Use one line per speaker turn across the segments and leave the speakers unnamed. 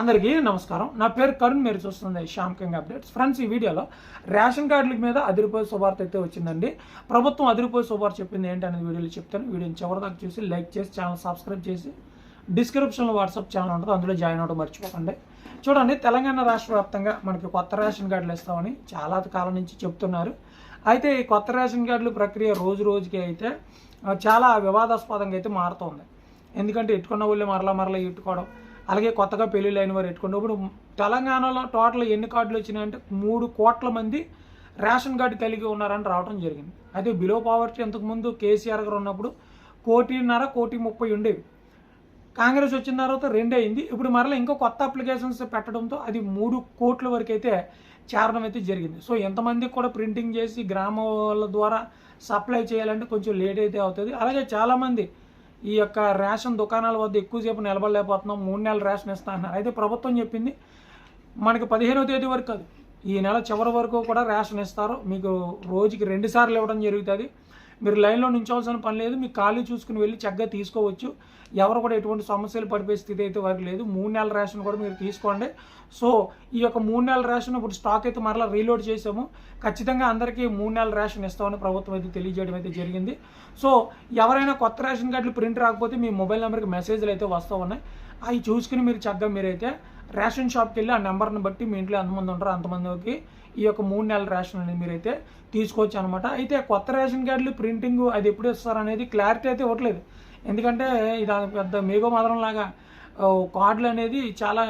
అందరికీ నమస్కారం. నా పేరు కరుణ్ మీరు చూస్తుంది శ్యామ్ కింగ్ అప్డేట్స్. ఫ్రెండ్స్ ఈ వీడియోలో రేషన్ కార్డుల మీద అదిరిపోయే శుభార్త అయితే వచ్చిందండి. ప్రభుత్వం అదిరిపోయే శుభార్త చెప్పింది ఏంటి అనేది వీడియోలో చెప్తాను. వీడియోని చివరిదాకా చూసి లైక్ చేసి ఛానల్ సబ్స్క్రైబ్ చేసి డిస్క్రిప్షన్లో వాట్సాప్ ఛానల్ ఉంటుంది అందులో జాయిన్ అవ్వడం మర్చిపోకండి. చూడండి తెలంగాణ రాష్ట్ర వ్యాప్తంగా మనకి కొత్త రేషన్ కార్డులు ఇస్తామని చాలా కాలం నుంచి చెప్తున్నారు. అయితే ఈ కొత్త రేషన్ కార్డుల ప్రక్రియ రోజు రోజుకి అయితే చాలా వివాదాస్పదంగా అయితే మారుతోంది. ఎందుకంటే ఇట్టుకున్న వాళ్ళు మరలా మరలా ఇట్టుకోవడం అలాగే కొత్తగా పెళ్ళిళ్ళు అయిన వారు పెట్టుకున్నప్పుడు తెలంగాణలో టోటల్ ఎన్ని కార్డులు వచ్చినాయంటే మూడు కోట్ల మంది రేషన్ కార్డు కలిగి ఉన్నారని రావడం జరిగింది. అయితే బిలో పావర్టీ ఇంతకుముందు కేసీఆర్ గారు ఉన్నప్పుడు కోటిన్నర కోటి ముప్పై ఉండేవి. కాంగ్రెస్ వచ్చిన తర్వాత రెండు అయింది. ఇప్పుడు మరలా ఇంకో కొత్త అప్లికేషన్స్ పెట్టడంతో అది మూడు కోట్ల వరకు అయితే చేరడం అయితే జరిగింది. సో ఎంతమందికి కూడా ప్రింటింగ్ చేసి గ్రామాల ద్వారా సప్లై చేయాలంటే కొంచెం లేట్ అయితే అవుతుంది. అలాగే చాలామంది ఈ యొక్క రేషన్ దుకాణాల వద్ద ఎక్కువసేపు నిలబడలేకపోతున్నాం. మూడు నెలలు రేషన్ ఇస్తా అన్నారు. అయితే ప్రభుత్వం చెప్పింది మనకి పదిహేనవ తేదీ వరకు కాదు. ఈ నెల చివరి వరకు కూడా రేషన్ ఇస్తారు. మీకు రోజుకి రెండు సార్లు ఇవ్వడం జరుగుతుంది. మీరు లైన్లో నుంచోవాల్సిన పని లేదు మీకు ఖాళీ చూసుకుని వెళ్ళి చక్కగా తీసుకోవచ్చు. ఎవరు కూడా ఎటువంటి సమస్యలు పడిపోయే స్థితి అయితే వరకు లేదు. మూడు నెలల రేషన్ కూడా మీరు తీసుకోండి. సో ఈ యొక్క మూడు నెలల రేషన్ ఇప్పుడు స్టాక్ అయితే మరలా రీలోడ్ చేసాము ఖచ్చితంగా అందరికీ మూడు నెలల రేషన్ ఇస్తామని ప్రభుత్వం అయితే తెలియజేయడం అయితే జరిగింది. సో ఎవరైనా కొత్త రేషన్ కార్డులు ప్రింట్ రాకపోతే మీ మొబైల్ నెంబర్కి మెసేజ్లు అయితే వస్తూ ఉన్నాయి. అవి చూసుకుని మీరు చక్కగా మీరైతే రేషన్ షాప్కి వెళ్ళి ఆ నెంబర్ని బట్టి మీ ఇంట్లో ఎంతమంది ఉంటారో అంతమందికి ఈ యొక్క మూడు నెలల రేషన్ అనేది మీరైతే తీసుకోవచ్చు అనమాట అయితే కొత్త రేషన్ కార్డులు ప్రింటింగ్ అది ఎప్పుడు ఇస్తారు అనేది క్లారిటీ అయితే ఇవ్వట్లేదు. ఎందుకంటే ఇది పెద్ద మేఘో మాత్రం లాగా కార్డులు అనేది చాలా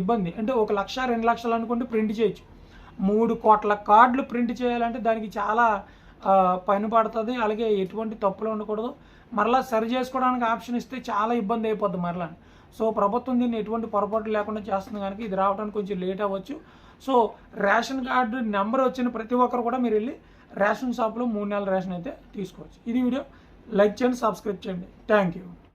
ఇబ్బంది. అంటే ఒక లక్ష రెండు లక్షలు అనుకుంటే ప్రింట్ చేయొచ్చు. మూడు కోట్ల కార్డులు ప్రింట్ చేయాలంటే దానికి చాలా పని పడుతుంది. అలాగే ఎటువంటి తప్పులు ఉండకూడదు. మరలా సరి చేసుకోవడానికి ఆప్షన్ ఇస్తే చాలా ఇబ్బంది అయిపోద్ది మరలా సో ప్రభుత్వం దీన్ని ఎటువంటి పొరపాటు లేకుండా చేస్తుంది కనుక ఇది రావడానికి కొంచెం లేట్ అవ్వచ్చు. సో రేషన్ కార్డు నెంబర్ వచ్చిన ప్రతి ఒక్కరు కూడా మీరు వెళ్ళి రేషన్ షాప్లో మూడు నెలల రేషన్ అయితే తీసుకోవచ్చు. ఇది వీడియో. లైక్ చేయండి సబ్స్క్రైబ్ చేయండి. Thank you